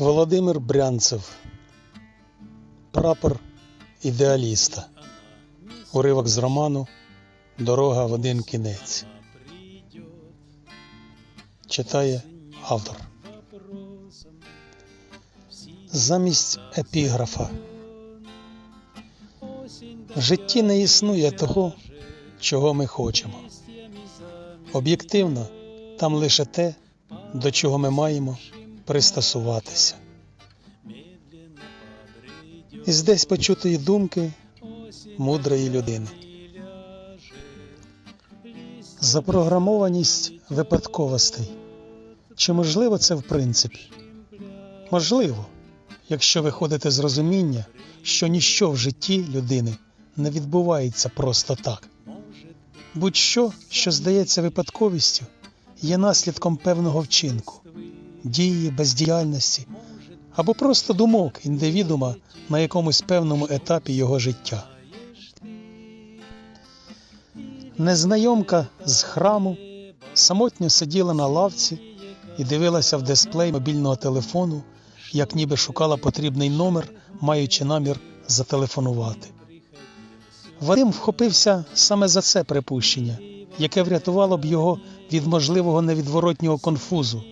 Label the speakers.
Speaker 1: Володимир Брянцев. Прапор ідеаліста. Уривок з роману Дорога в один кінець. Читає автор. Замість епіграфа. В житті не існує того, чого ми хочемо. Об'єктивно, там лише те, до чого ми маємо пристосуватися. Із десь почутої думки мудрої людини. Запрограмованість випадковостей. Чи можливо це в принципі? Можливо, якщо виходите з розуміння, що ніщо в житті людини не відбувається просто так. Будь-що, що здається випадковістю, є наслідком певного вчинку, дії, бездіяльності або просто думок індивідума на якомусь певному етапі його життя. Незнайомка з храму самотньо сиділа на лавці і дивилася в дисплей мобільного телефону, як ніби шукала потрібний номер, маючи намір зателефонувати. Вадим вхопився саме за це припущення, яке врятувало б його від можливого невідворотнього конфузу,